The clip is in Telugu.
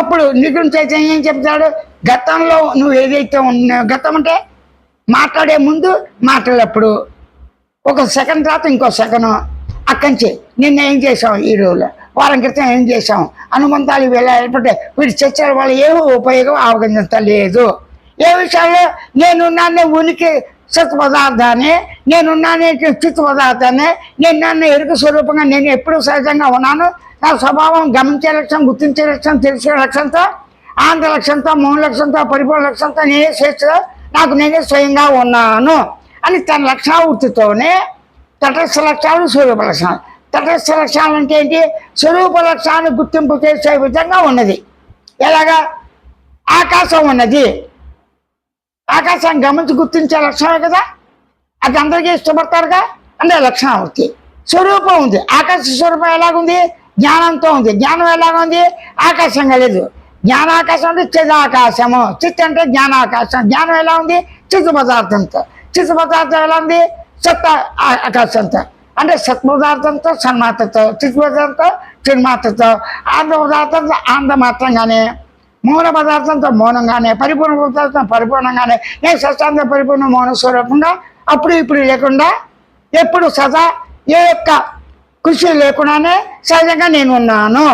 అప్పుడు నిగుణ చైతన్యం ఏం చెప్తాడు? గతంలో నువ్వు ఏదైతే ఉన్నావు గతం అంటే మాట్లాడే ముందు మాట్లాడేప్పుడు. ఒక సెకండ్ తర్వాత ఇంకో సెకండ్. అక్కడి నుంచి నిన్న ఏం చేసాం ఈ రోజులో? వారం క్రితం ఏం చేసాం అనుబంధాలు ఇవి ఏర్పడే వీటి చర్చల వల్ల ఏమీ ఉపయోగం అవగంత లేదు. ఏ విషయాల్లో నేనున్నానే ఉనికి సత్ పదార్థాన్ని నేనున్నానే చిత్ పదార్థాన్ని నేను నన్ను ఎరుక స్వరూపంగా నేను ఎప్పుడు సహజంగా ఉన్నాను. నా స్వభావం గమనించే లక్ష్యం గుర్తించే లక్ష్యం తెలిసే లక్ష్యంతో ఆంధ్ర లక్ష్యంతో మౌన లక్ష్యంతో పరిపూర్ణ లక్ష్యంతో నేనే చేస్తూ నాకు నేనే స్వయంగా ఉన్నాను అని తన లక్ష్యావృత్తితోనే తటస్థ లక్ష్యాలు స్వరూప లక్ష్యాలు తటస్థ లక్ష్యాలు అంటే ఏంటి? స్వరూప లక్ష్యాన్ని గుర్తింపు చేసే విధంగా ఉన్నది. ఎలాగా? ఆకాశం ఉన్నది. ఆకాశాన్ని గమనించి గుర్తించే లక్షణమే కదా? అది అందరికీ ఇష్టపడతారుగా? అంటే లక్షణావృత్తి స్వరూపం ఉంది. ఆకాశ స్వరూపం ఎలాగుంది? జ్ఞానంతో ఉంది. జ్ఞానం ఎలాగుంది ఆకాశంగా లేదు. జ్ఞానాకాశం అంటే చిదాకాశము చిత్ అంటే జ్ఞానాకాశం. జ్ఞానం ఎలా ఉంది? చిత్తు పదార్థంతో. చిత్ పదార్థం ఎలా ఉంది? సత్త ఆకాశంతో. అంటే సత్ పదార్థంతో సన్మాతతో చిత్ పదార్థంతో చిన్మాతతో ఆంధ్ర పదార్థంతో ఆంధ్ర మాత్రంగానే. మౌన పదార్థంతో మౌనంగానే. పరిపూర్ణ పదార్థం పరిపూర్ణంగానే. నేను సత్యాంగ పరిపూర్ణ మౌన స్వరూపంగా అప్పుడు ఇప్పుడు లేకుండా ఎప్పుడు సదా ఏ యొక్క కృషి లేకుండానే సహజంగా నేను ఉన్నాను.